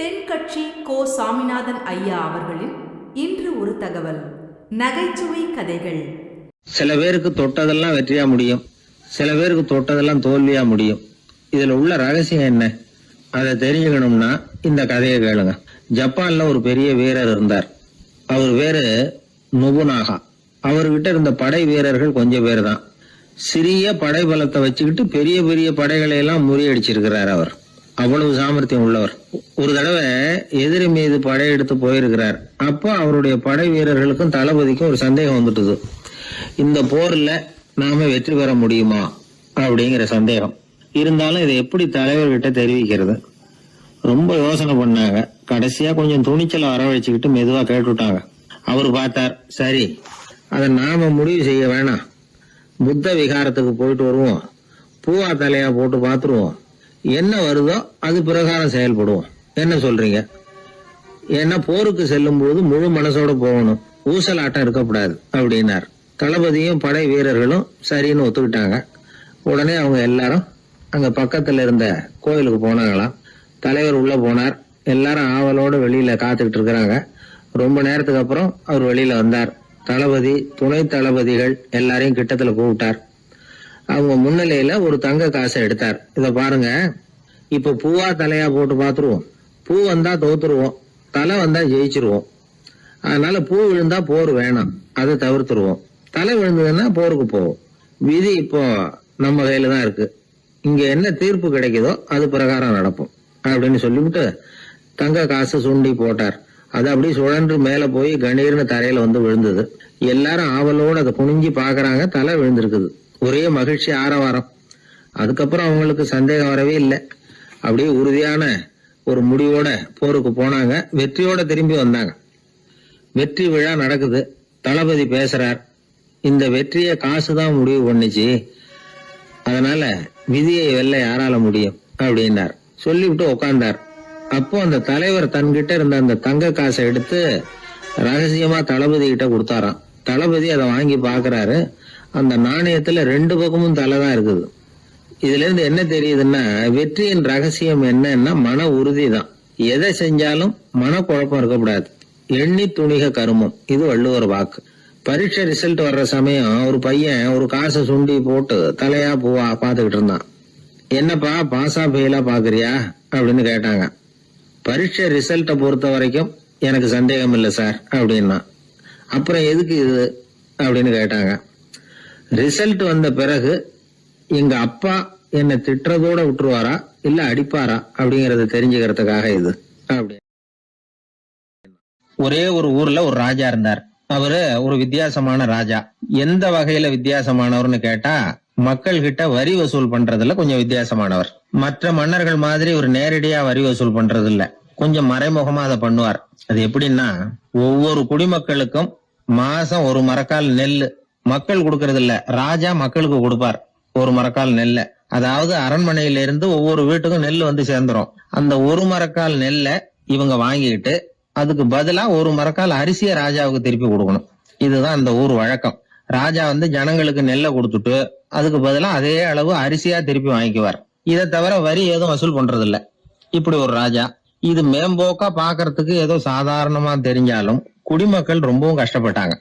தென்கட்சி கோ சாமிநாதன் ஐயா அவர்களின் இன்று ஒரு தகவல். நகைச்சுவை கதைகள். சில பேருக்கு தொட்டதெல்லாம் வெற்றியா முடியும். சில பேருக்கு தொட்டதெல்லாம் தோல்வியா முடியும். இதுல உள்ள ரகசியம் என்ன? அதை தெரிஞ்சுக்கணும்னா இந்த கதையை கேளுங்க. ஜப்பான்ல ஒரு பெரிய வீரர் இருந்தார். அவர் பேரு நொபுனாகா. அவர்கிட்ட இருந்த படை வீரர்கள் கொஞ்சம் பேர் தான். சிறிய படை பலத்தை வச்சுக்கிட்டு பெரிய பெரிய படைகளை எல்லாம் முறியடிச்சிருக்கிறார் அவர். அவ்வளவு சாமர்த்தியம் உள்ளவர். ஒரு தடவை எதிரி மீது படையெடுத்து போயிருக்கிறார். அப்போ அவருடைய படை வீரர்களுக்கும் தளபதிக்கும் ஒரு சந்தேகம் வந்துட்டுது. இந்த போர்ல நாம வெற்றி பெற முடியுமா? அப்படிங்கிற சந்தேகம். இருந்தாலும் இதை எப்படி தலைவர்கிட்ட தெரிவிக்கிறது? ரொம்ப யோசனை பண்ணாங்க. கடைசியா கொஞ்சம் துணிச்சலை வரவழைச்சுக்கிட்டு மெதுவா கேட்டுவிட்டாங்க அவர் பார்த்தார் சரி அதை நாம முடிவு செய்ய வேணாம். புத்த விகாரத்துக்கு போயிட்டு வருவோம். பூவா தலையா போட்டு பார்த்துருவோம். என்ன வருதோ அது பிரகாரம் செயல்படுவோம். என்ன சொல்றீங்க? ஏன்னா போருக்கு செல்லும் போது முழு மனசோட போகணும். ஊசலாட்டம் இருக்கக்கூடாது அப்படின்னார். தளபதியும் படை வீரர்களும் சரின்னு ஒத்துக்கிட்டாங்க. உடனே அவங்க எல்லாரும் அங்க பக்கத்துல இருந்த கோயிலுக்கு போனாங்களாம் தலைவர் உள்ள போனார். எல்லாரும் ஆவலோட வெளியில காத்துக்கிட்டு இருக்கிறாங்க. ரொம்ப நேரத்துக்கு அப்புறம் அவர் வெளியில வந்தார். தளபதி துணை தளபதிகள் எல்லாரையும் கிட்டத்துல கூப்பிட்டார். அவங்க முன்னிலையில ஒரு தங்க காசை எடுத்தார். இத பாருங்க. இப்ப பூவா தலையா போட்டு பாத்துருவோம். பூ வந்தா தோத்துருவோம். தலை வந்தா ஜெயிச்சிருவோம். அதனால பூ விழுந்தா போர் வேணாம். அதை தவிர்த்துருவோம். தலை விழுந்ததுன்னா போருக்கு போவோம். விதி இப்போ நம்ம கையில தான் இருக்கு. இங்க என்ன தீர்ப்பு கிடைக்குதோ அது பிரகாரம் நடப்போம் அப்படின்னு சொல்லிவிட்டு தங்க காசு சுண்டி போட்டார். அது அப்படியே சுழன்று மேல போய் கணீர்னு தரையில வந்து விழுந்தது. எல்லாரும் ஆவலோடு அதை குனிஞ்சு பாக்குறாங்க. தலை விழுந்திருக்குது. ஒரே மகிழ்ச்சி ஆரவாரம். அதுக்கப்புறம் அவங்களுக்கு சந்தேகம் வரவே இல்லை. அப்படியே உறுதியான ஒரு முடிவோட போருக்கு போனாங்க. வெற்றியோட திரும்பி வந்தாங்க. வெற்றி விழா நடக்குது. தளபதி பேசுறார். இந்த வெற்றியை காசு தான் முடிவு பண்ணுச்சு. அதனால விதியை வெல்ல யாரால முடியும்? அப்படின்னார். சொல்லிவிட்டு உட்கார்ந்தார் அப்போ அந்த தலைவர் தன்கிட்ட இருந்த அந்த தங்க காசை எடுத்து ரகசியமா தளபதி கிட்ட கொடுத்தாராம். தளபதி அதை வாங்கி பாக்குறாரு அந்த நாணயத்துல ரெண்டு பக்கமும் தலை தான் இருக்குது. இதுல இருந்து என்ன தெரியுதுன்னா வெற்றியின் ரகசியம் என்னன்னா மன உறுதி தான். எதை செஞ்சாலும் மனக்குழப்பம் இருக்கக்கூடாது. எண்ணி துணிக கருமம். இது வள்ளுவர் வாக்கு. பரீட்சை ரிசல்ட் வர்ற சமயம் ஒரு பையன் ஒரு காசை சுண்டி போட்டு தலையா பூவா பார்த்துக்கிட்டு இருந்தான். என்னப்பா பாஸா ஃபெயிலா பாக்குறியா அப்படின்னு கேட்டாங்க. பரீட்சை ரிசல்ட்டை பொறுத்த வரைக்கும் எனக்கு சந்தேகம் இல்லை சார் அப்படின்னா. அப்புறம் எதுக்கு இது? அப்படின்னு கேட்டாங்க. ரிசல்ட் வந்த பிறகு எங்க அப்பா என்னை திட்டுறதோட விட்டுருவாரா? இல்ல அடிப்பாரா? அப்படிங்கறத தெரிஞ்சுக்கிறதுக்காக இது. அப்படி. ஒரே ஒரு ஊர்ல ஒரு ராஜா இருந்தார். அவரு ஒரு வித்தியாசமான ராஜா. எந்த வகையில வித்தியாசமானவர்னு கேட்டா மக்கள் கிட்ட வரி வசூல் பண்றதுல கொஞ்சம் வித்தியாசமானவர். மற்ற மன்னர்கள் மாதிரி ஒரு நேரடியா வரி வசூல் பண்றது இல்ல கொஞ்சம் மறைமுகமா அதை பண்ணுவார். அது எப்படின்னா ஒவ்வொரு குடிமக்களுக்கும் மாசம் ஒரு மரக்கால் நெல்லு மக்கள் கொடுக்கறது இல்ல ராஜா மக்களுக்கு கொடுப்பார். ஒரு மரக்கால் நெல்லை. அதாவது அரண்மனையில இருந்து ஒவ்வொரு வீட்டுக்கும் நெல் வந்து சேர்ந்துரும். அந்த ஒரு மரக்கால் நெல்லை இவங்க வாங்கிக்கிட்டு அதுக்கு பதிலா ஒரு மரக்கால் அரிசியை ராஜாவுக்கு திருப்பி கொடுக்கணும். இதுதான் அந்த ஊர் வழக்கம். ராஜா வந்து ஜனங்களுக்கு நெல்லை கொடுத்துட்டு அதுக்கு பதிலா அதே அளவு அரிசியா திருப்பி வாங்கிக்குவார். இதை தவிர வரி எதுவும் வசூல் பண்றது இல்ல இப்படி ஒரு ராஜா. இது மேம்போக்கா பாக்குறதுக்கு ஏதோ சாதாரணமா தெரிஞ்சாலும் குடிமக்கள் ரொம்பவும் கஷ்டப்பட்டாங்க.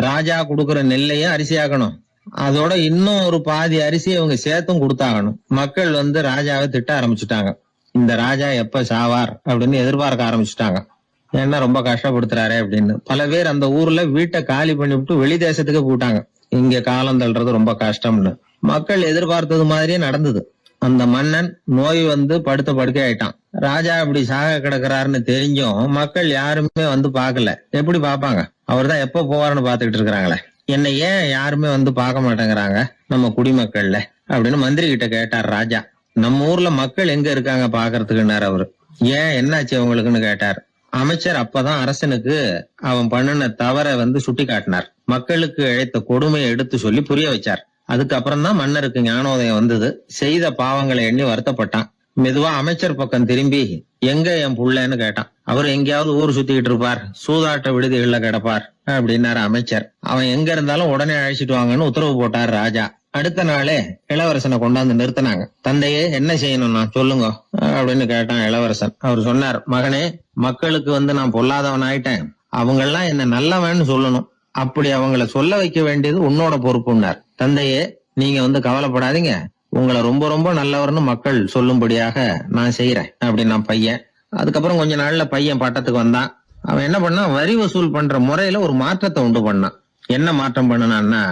ராஜா கொடுக்குற நெல்லையும் அரிசியாக்கணும். அதோட இன்னும் ஒரு பாதி அரிசி அவங்க சேர்த்தும் கொடுத்தாகணும். மக்கள் வந்து ராஜாவை திட்ட ஆரம்பிச்சுட்டாங்க. இந்த ராஜா எப்ப சாவார் அப்படின்னு எதிர்பார்க்க ஆரம்பிச்சுட்டாங்க. ஏன்னா ரொம்ப கஷ்டப்படுத்துறாரே அப்படின்னு. பல பேர் அந்த ஊர்ல வீட்டை காலி பண்ணிவிட்டு வெளி தேசத்துக்கு போட்டாங்க இங்க காலம் தள்ளுறது ரொம்ப கஷ்டம்னு. மக்கள் எதிர்பார்த்தது மாதிரியே நடந்தது. அந்த மன்னன் நோய் வந்து படுத்த படுக்கை ஆயிட்டான் ராஜா இப்படி சாக கிடக்குறாருன்னு தெரிஞ்சும் மக்கள் யாருமே வந்து பார்க்கல. எப்படி பார்ப்பாங்க? அவர் தான் எப்ப போவாருன்னு பாத்துக்கிட்டு இருக்கிறாங்களே. என்னை ஏன் யாருமே வந்து பார்க்க மாட்டேங்கிறாங்க? நம்ம குடிமக்கள்ல. அப்படின்னு மந்திரி கிட்ட கேட்டார் ராஜா. நம்ம ஊர்ல மக்கள் எங்க இருக்காங்க பாக்குறதுக்குன்னாரு அவரு. ஏன் என்னாச்சு அவங்களுக்குன்னு கேட்டார். அமைச்சர் அப்பதான் அரசனுக்கு அவன் பண்ணின தவற வந்து சுட்டி காட்டினார். மக்களுக்கு இழைத்த கொடுமையை எடுத்து சொல்லி புரிய வச்சார். அதுக்கப்புறம் தான் மன்னருக்கு ஞானோதயம் வந்தது. செய்த பாவங்களை எண்ணி வருத்தப்பட்டான். மெதுவா அமைச்சர் பக்கம் திரும்பி எங்க என் புள்ளன்னு கேட்டான். அவர் எங்கேயாவது ஊர் சுத்திக்கிட்டு இருப்பார். சூதாட்ட விடுதிகள்ல கிடப்பார் அப்படின்னாரு அமைச்சர். அவன் எங்க இருந்தாலும் உடனே அழைச்சிட்டு வாங்கன்னு உத்தரவு போட்டார் ராஜா. அடுத்த நாளே இளவரசனை கொண்டாந்து நிறுத்தினாங்க. தந்தையே என்ன செய்யணும்னா சொல்லுங்க அப்படின்னு கேட்டான் இளவரசன். அவர் சொன்னார் மகனே மக்களுக்கு வந்து நான் பொல்லாதவன் ஆயிட்டேன். அவங்க எல்லாம் என்ன நல்லவன்னு சொல்லணும். அப்படி அவங்கள சொல்ல வைக்க வேண்டியது உன்னோட பொறுப்புன்னார். தந்தையே நீங்க வந்து கவலைப்படாதீங்க. உங்களை ரொம்ப ரொம்ப நல்லவர்னு மக்கள் சொல்லும்படியாக நான் செய்யறேன் அப்படின்னு நான் பையன். அதுக்கப்புறம் கொஞ்ச நாள்ல பையன் பட்டத்துக்கு வந்தான். அவன் என்ன பண்ணான்? வரி வசூல் பண்ற முறையில ஒரு மாற்றத்தை உண்டு பண்ணான். என்ன மாற்றம் பண்ணினான்னா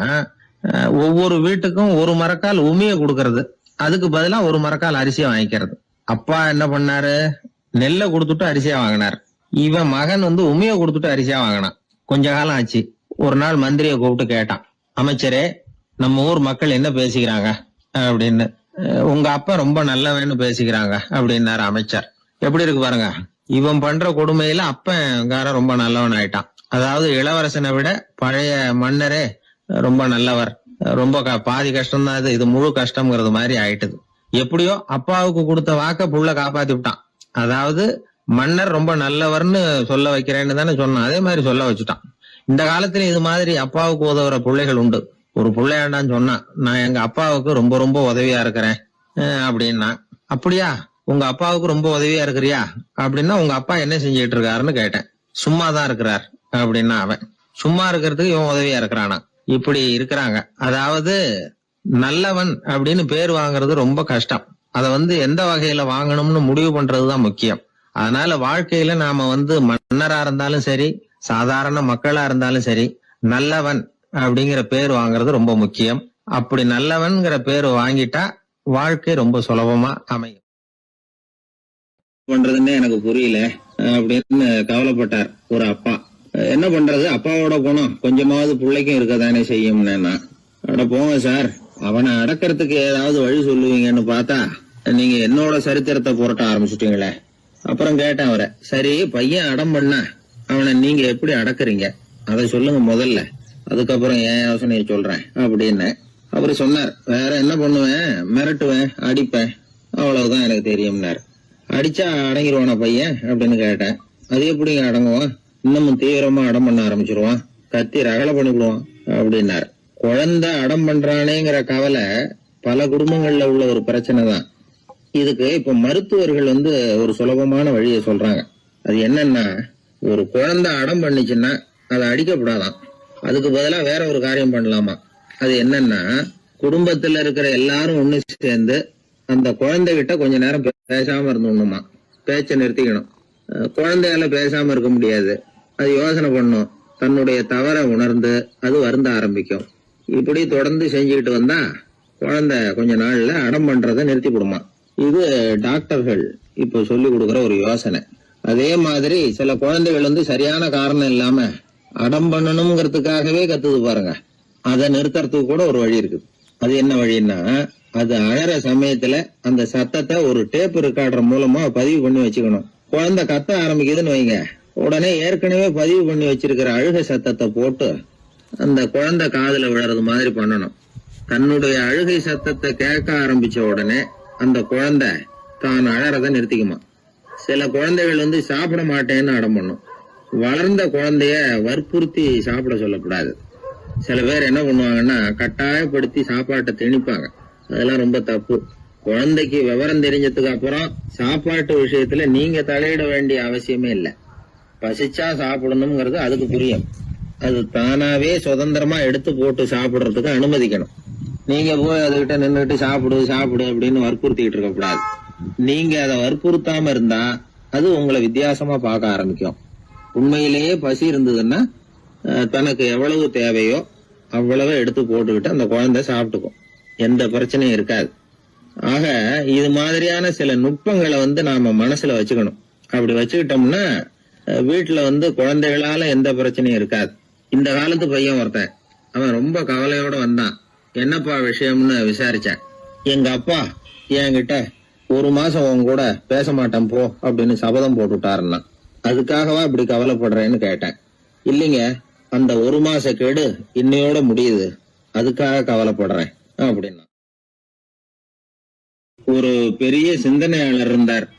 ஒவ்வொரு வீட்டுக்கும் ஒரு மரக்கால் உமிய கொடுக்கறது. அதுக்கு பதிலா ஒரு மரக்கால் அரிசியை வாங்கிக்கிறது. அப்பா என்ன பண்ணாரு? நெல்லை கொடுத்துட்டு அரிசியா வாங்கினார். இவன் மகன் வந்து உமிய கொடுத்துட்டு அரிசியா வாங்கினான். கொஞ்ச காலம் ஆச்சு. ஒரு நாள் மந்திரியை கூப்பிட்டு கேட்டான். அமைச்சரே நம்ம ஊர் மக்கள் என்ன பேசிக்கிறாங்க? அப்படின்னு உங்க அப்பா ரொம்ப நல்லவன்னு பேசிக்கிறாங்க அப்படின்னாரு அமைச்சர். எப்படி இருக்கு பாருங்க. இவன் பண்ற கொடுமையில அப்பன்காரன் ரொம்ப நல்லவன் ஆயிட்டான். அதாவது இளவரசனை விட பழைய மன்னரே ரொம்ப நல்லவர். ரொம்ப க- பாதி கஷ்டம் தான் இது இது முழு கஷ்டம்ங்கிறது மாதிரி ஆயிட்டுது. எப்படியோ அப்பாவுக்கு கொடுத்த வாக்க புள்ள காப்பாத்தி விட்டான். அதாவது மன்னர் ரொம்ப நல்லவர்னு சொல்ல வைக்கிறேன்னு தானே சொன்னான். அதே மாதிரி சொல்ல வச்சுட்டான். இந்த காலத்துல இது மாதிரி அப்பாவுக்கு உதவுற பிள்ளைகள் உண்டு. ஒரு பிள்ளையாண்டான்னு சொன்னான் நான் எங்க அப்பாவுக்கு ரொம்ப ரொம்ப உதவியா இருக்கிறேன் அப்படின்னா அப்படியா? உங்க அப்பாவுக்கு ரொம்ப உதவியா இருக்கிறியா? அப்படின்னா உங்க அப்பா என்ன செஞ்சுட்டு இருக்காருன்னு கேட்டேன். சும்மா தான் இருக்கிறார் அப்படின்னா அவன். சும்மா இருக்கிறதுக்கு இவன் உதவியா இருக்கிறானா? இப்படி இருக்கிறாங்க. அதாவது நல்லவன் அப்படின்னு பேர் வாங்குறது ரொம்ப கஷ்டம். அதை வந்து எந்த வகையில வாங்கணும்னு முடிவு பண்றதுதான் முக்கியம். அதனால வாழ்க்கையில நாம வந்து மன்னரா இருந்தாலும் சரி சாதாரண மக்களா இருந்தாலும் சரி நல்லவன் அப்படிங்கிற பேர் வாங்குறது ரொம்ப முக்கியம். அப்படி நல்லவன்கிற பேர் வாங்கிட்டா வாழ்க்கை ரொம்ப சுலபமா அமையும். பண்றதுன்னு எனக்கு புரியல. அப்படின்னு கவலைப்பட்டார் ஒரு அப்பா. என்ன பண்றது? அப்பாவோட குணம். கொஞ்சமாவது பிள்ளைக்கும் இருக்கதானே செய்யும்னு நான் அட போங்க சார். அவனை அடக்கிறதுக்கு ஏதாவது வழி சொல்லுவீங்கன்னு பார்த்தா நீங்க என்னோட சரித்திரத்தை புரட்ட ஆரம்பிச்சிட்டீங்களே. அப்புறம் கேட்டேன் அவரை. சரி பையன் அடம் பண்ண அவனை நீங்க எப்படி அடக்குறீங்க? அதை சொல்லுங்க முதல்ல. அதுக்கப்புறம் என் யோசனையை சொல்றேன் அப்படின்னு அவரு சொன்னார். வேற என்ன பண்ணுவேன்? மிரட்டுவேன் அடிப்பேன். அவ்வளவுதான் எனக்கு தெரியும்னாரு. அடிச்சா அடங்கிடுவானா பையன்? அப்படின்னு கேட்டேன். அது எப்படிங்க அடங்குவான்? இன்னமும் தீவிரமா அடம் பண்ண ஆரம்பிச்சிருவான். கத்தி ரகலை பண்ணிவிடுவான் அப்படின்னாரு. குழந்தை அடம் பண்றானேங்கிற கவலை பல குடும்பங்கள்ல உள்ள ஒரு பிரச்சனை தான். இதுக்கு இப்ப மருத்துவர்கள் வந்து ஒரு சுலபமான வழியை சொல்றாங்க. அது என்னன்னா ஒரு குழந்தை அடம் பண்ணுச்சுன்னா அதை அடிக்கப்படாதான் அதுக்கு பதிலாக வேற ஒரு காரியம் பண்ணலாமா? அது என்னன்னா குடும்பத்துல இருக்கிற எல்லாரும் ஒண்ணு சேர்ந்து அந்த குழந்தைகிட்ட கொஞ்ச நேரம் பே- பேசாம இருந்தோம்னுமா பேச்சை நிறுத்திக்கணும். குழந்தையால பேசாம இருக்க முடியாது. அது யோசனை பண்ணும். தன்னுடைய தவறை உணர்ந்து அது வருந்த ஆரம்பிக்கும். இப்படி தொடர்ந்து செஞ்சுக்கிட்டு வந்தா குழந்தை கொஞ்ச நாள்ல அடம் பண்றதை நிறுத்தி விடுமா? இது டாக்டர்கள் இப்போ சொல்லி கொடுக்குற ஒரு யோசனை. அதே மாதிரி சில குழந்தைகள் வந்து சரியான காரணம் இல்லாம அடம் பண்ணணுங்கிறதுக்காகவே கத்துது பாருங்க. அதை நிறுத்துறதுக்கு கூட ஒரு வழி இருக்குது. அது என்ன வழின்னா அது அழற சமயத்துல அந்த சத்தத்தை ஒரு டேப் ரெக்கார்டர் மூலமா பதிவு பண்ணி வச்சுக்கணும். குழந்தை கத்த ஆரம்பிக்குதுன்னு வைங்க. உடனே ஏற்கனவே பதிவு பண்ணி வச்சிருக்கிற அழுகை சத்தத்தை போட்டு அந்த குழந்தை காதுல விழறது மாதிரி பண்ணணும். தன்னுடைய அழுகை சத்தத்தை கேட்க ஆரம்பிச்ச உடனே அந்த குழந்தை தான் அழறதை நிறுத்திக்குமா. சில குழந்தைகள் வந்து சாப்பிட மாட்டேன்னு அடம் பண்ணும். வளர்ந்த குழந்தைய வற்புறுத்தி சாப்பிட சொல்லக்கூடாது. சில பேர் என்ன பண்ணுவாங்கன்னா கட்டாயப்படுத்தி சாப்பாட்டை திணிப்பாங்க. அதெல்லாம் ரொம்ப தப்பு. குழந்தைக்கு விவரம் தெரிஞ்சதுக்கு அப்புறம் சாப்பாட்டு விஷயத்துல நீங்க தலையிட வேண்டிய அவசியமே இல்லை. பசிச்சா சாப்பிடணுங்கிறது அதுக்கு புரியும். அது தானாவே சுதந்திரமா எடுத்து போட்டு சாப்பிடுறதுக்கு அனுமதிக்கணும். நீங்க போய் அதுகிட்ட நின்றுட்டு சாப்பிடு சாப்பிடு அப்படின்னு வற்புறுத்திட்டு இருக்க கூடாது நீங்க அதை வற்புறுத்தாம இருந்தா அது உங்களை வித்தியாசமா பார்க்க ஆரம்பிக்கும். உண்மையிலேயே பசி இருந்ததுன்னா தனக்கு எவ்வளவு தேவையோ அவ்வளவு எடுத்து போட்டுக்கிட்டு அந்த குழந்தை சாப்பிட்டுக்கும். எந்த பிரச்சனையும் இருக்காது. ஆக இது மாதிரியான சில நுட்பங்களை வந்து நாம மனசுல வச்சுக்கணும். அப்படி வச்சுக்கிட்டோம்னா வீட்டுல வந்து குழந்தைகளால எந்த பிரச்சனையும் இருக்காது. இந்த காலத்து பையன் ஒருத்தன். அவன் ரொம்ப கவலையோட வந்தான். என்னப்பா விஷயம்னு விசாரிச்சேன். எங்க அப்பா என்கிட்ட ஒரு மாசம் உன் கூட பேச மாட்டேன் போ அப்படின்னு சபதம் போட்டுட்டாருன்னா அதுக்காகவா இப்படி கவலைப்படுறேன்னு கேட்டேன். இல்லைங்க அந்த ஒரு மாச கேடு இன்னையோட முடியுது. அதுக்காக கவலைப்படுறேன் அப்படின்னா. ஒரு பெரிய சிந்தனையாளர் இருந்தார்.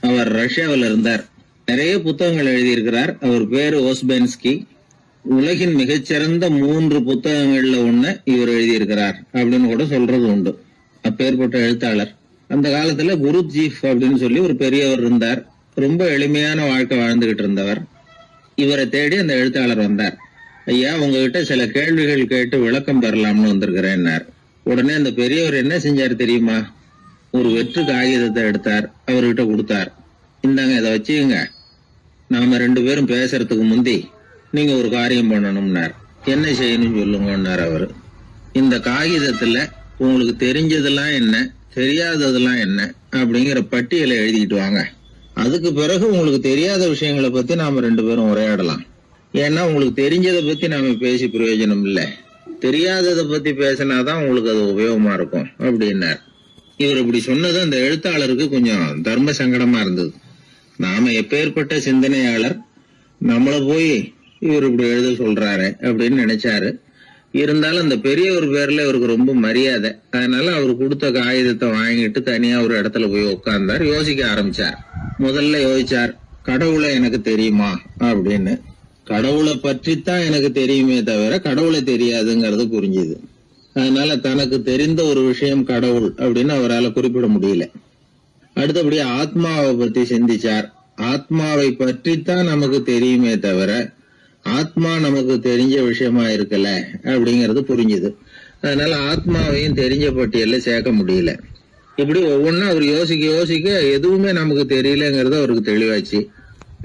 அவர் ரஷ்யாவில் இருந்தார். நிறைய புத்தகங்கள் எழுதியிருக்கிறார். அவர் பேரு ஓஸ்பென்ஸ்கி. உலகின் மிகச்சிறந்த மூன்று புத்தகங்கள்ல ஒண்ணு இவர் எழுதியிருக்கிறார் அப்படின்னு கூட சொல்றது உண்டு. அப்பேற்பட்ட எழுத்தாளர். அந்த காலத்துல குரு ஜீஃப் அப்படின்னு சொல்லி ஒரு பெரியவர் இருந்தார். ரொம்ப எளிமையான வாழ்க்கை வாழ்ந்துகிட்டு இருந்தவர். இவரை தேடி அந்த எழுத்தாளர் வந்தார். ஐயா உங்ககிட்ட சில கேள்விகள் கேட்டு விளக்கம் பெறலாம்னு வந்திருக்கிறேன்னார். உடனே அந்த பெரியவர் என்ன செஞ்சார் தெரியுமா? ஒரு வெற்று காகிதத்தை எடுத்தார். அவர்கிட்ட கொடுத்தார். இந்தாங்க இதை வச்சுக்கங்க. நாம ரெண்டு பேரும் பேசுறதுக்கு முந்தி நீங்க ஒரு காரியம் பண்ணணும்னார். என்ன செய்யணும் சொல்லுங்கன்னார் அவரு. இந்த காகிதத்துல உங்களுக்கு தெரிஞ்சதெல்லாம் என்ன? தெரியாததெல்லாம் என்ன? அப்படிங்கிற பட்டியலை எழுதிட்டு வாங்க. அதுக்கு பிறகு உங்களுக்கு தெரியாத விஷயங்களை பத்தி நாம ரெண்டு பேரும் உரையாடலாம். ஏன்னா உங்களுக்கு தெரிஞ்சதை பத்தி நாம பேசி பிரயோஜனம் இல்லை. தெரியாததை பத்தி பேசினாதான் உங்களுக்கு அது உபயோகமா இருக்கும் அப்படின்னார். இவர் இப்படி சொன்னது அந்த எழுத்தாளருக்கு கொஞ்சம் தர்ம சங்கடமா இருந்தது. நாம எப்பேற்பட்ட சிந்தனையாளர் நம்மள போய் இவர் இப்படி எழுத சொல்றாரு அப்படின்னு நினைச்சாரு. இருந்தாலும் அந்த பெரியவர் பேர்ல இவருக்கு ரொம்ப மரியாதை. அதனால அவர் கொடுத்த காகிதத்தை வாங்கிட்டு தனியா ஒரு இடத்துல போய் உட்கார்ந்தார் யோசிக்க ஆரம்பிச்சார். முதல்ல யோசிச்சார் கடவுளை எனக்கு தெரியுமா? அப்படின்னு. கடவுளை பற்றித்தான் எனக்கு தெரியுமே தவிர கடவுளை தெரியாதுங்கிறது புரிஞ்சுது. அதனால தனக்கு தெரிந்த ஒரு விஷயம் கடவுள் அப்படின்னு அவரால் குறிப்பிட முடியல. அடுத்தபடி ஆத்மாவை பத்தி சிந்திச்சார். ஆத்மாவை பற்றித்தான் நமக்கு தெரியுமே தவிர ஆத்மா நமக்கு தெரிஞ்ச விஷயமா இருக்கல? அப்படிங்கிறது புரிஞ்சுது. அதனால ஆத்மாவையும் தெரிஞ்ச பட்டியலில் சேர்க்க முடியல. இப்படி ஒவ்வொன்றா அவர் யோசிக்க யோசிக்க எதுவுமே நமக்கு தெரியலங்கிறது அவருக்கு தெளிவாச்சு.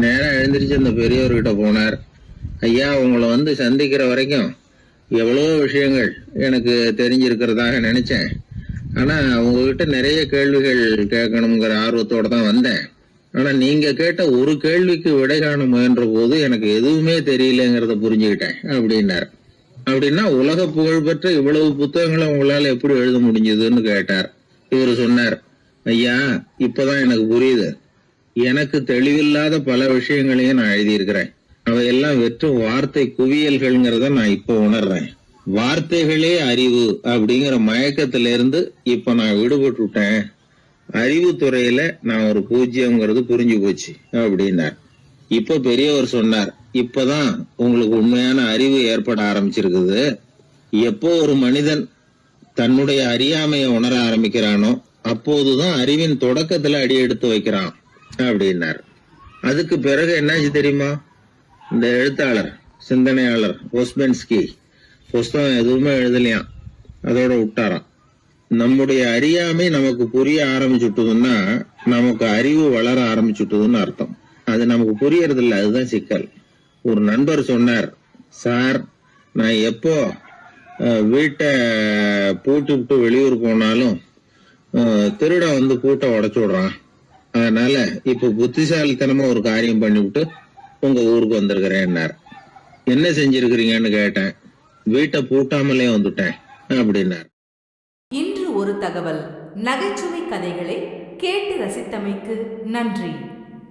நேரம் எழுந்திரிச்சு அந்த பெரியவர்கிட்ட போனார். ஐயா உங்களை வந்து சந்திக்கிற வரைக்கும் எவ்வளோ விஷயங்கள் எனக்கு தெரிஞ்சிருக்கிறதாக நினைச்சேன். ஆனால் உங்ககிட்ட நிறைய கேள்விகள் கேட்கணுங்கிற ஆர்வத்தோட தான் வந்தேன். ஆனால் நீங்கள் கேட்ட ஒரு கேள்விக்கு விடை காண முயன்ற போது எனக்கு எதுவுமே தெரியலங்கிறத புரிஞ்சுக்கிட்டேன் அப்படின்னார். அப்படின்னா உலக புகழ்பெற்ற இவ்வளவு புத்தகங்களை உங்களால் எப்படி எழுத முடிஞ்சதுன்னு கேட்டார். இவர் சொன்னார் ஐயா இப்பதான் எனக்கு புரியுது. எனக்கு தெளிவில்லாத பல விஷயங்களையும் நான் எழுதியிருக்கிறேன். அவையெல்லாம் வெற்றும் வார்த்தை குவியல்கள்ங்கிறத நான் இப்போ உணர்றேன். வார்த்தைகளே அறிவு அப்படிங்கிற மயக்கத்துல இருந்து இப்ப நான் விடுபட்டுட்டேன். அறிவு துறையில நான் ஒரு பூஜ்யம்ங்கிறது புரிஞ்சு போச்சு அப்படின்னார். இப்ப பெரியவர் சொன்னார் இப்பதான் உங்களுக்கு உண்மையான அறிவு ஏற்பட ஆரம்பிச்சிருக்குது. எப்போ ஒரு மனிதன் தன்னுடைய அறியாமையை உணர ஆரம்பிக்கிறானோ அப்போதுதான் அறிவின் தொடக்கத்துல அடி எடுத்து வைக்கிறான் அப்படின்னார். அதுக்கு பிறகு என்னாச்சு தெரியுமா? இந்த எழுத்தாளர் சிந்தனையாளர் ஒஸ்பென்ஸ்கி புஸ்தகம் எதுவுமே எழுதலையாம். அதோட விட்டாராம். நம்முடைய அறியாமை நமக்கு புரிய ஆரம்பிச்சுட்டதுன்னா நமக்கு அறிவு வளர ஆரம்பிச்சுட்டதுன்னு அர்த்தம். அது நமக்கு புரியறதில்ல அதுதான் சிக்கல். ஒரு நண்பர் சொன்னார் சார் நான் எப்போ வீட்டை பூட்டி விட்டு வெளியூர் போனாலும் திருடன் வந்து பூட்டை உடச்சு விடுறான். அதனால இப்ப புத்திசாலித்தனமா ஒரு காரியம் பண்ணிவிட்டு உங்க ஊருக்கு வந்திருக்கிறேன்னார். என்ன செஞ்சிருக்கிறீங்கன்னு கேட்டேன். வீட்டை பூட்டாமலே வந்துட்டேன் அப்படின்னார். இன்று ஒரு தகவல். நகைச்சுவை கதைகளை கேட்டு ரசித்தமைக்கு நன்றி.